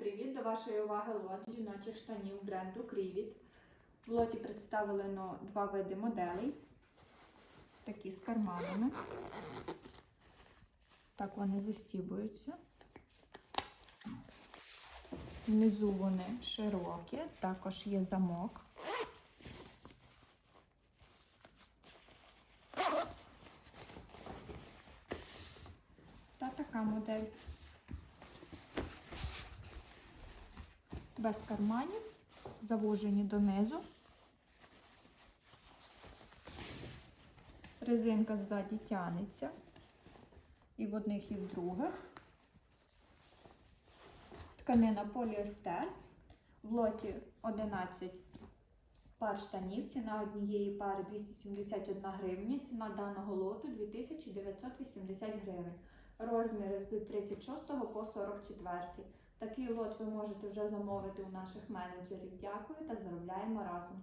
привіт! До вашої уваги лот жіночих штанів бренду Крівіт. В лоті представлено два види моделей. Такі з карманами. Так вони застібуються. Внизу вони широкі, також є замок. Та така модель. Без карманів, завужені донизу. Резинка ззаді тянеться. І в одних, і в других. Тканина поліестер. В лоті 11 пар штанів. Ціна однієї пари 271 гривня. Ціна даного лоту 2980 гривень. Розміри з 36 по 44. Такий лот ви можете вже замовити у наших менеджерів. Дякую та заробляємо разом.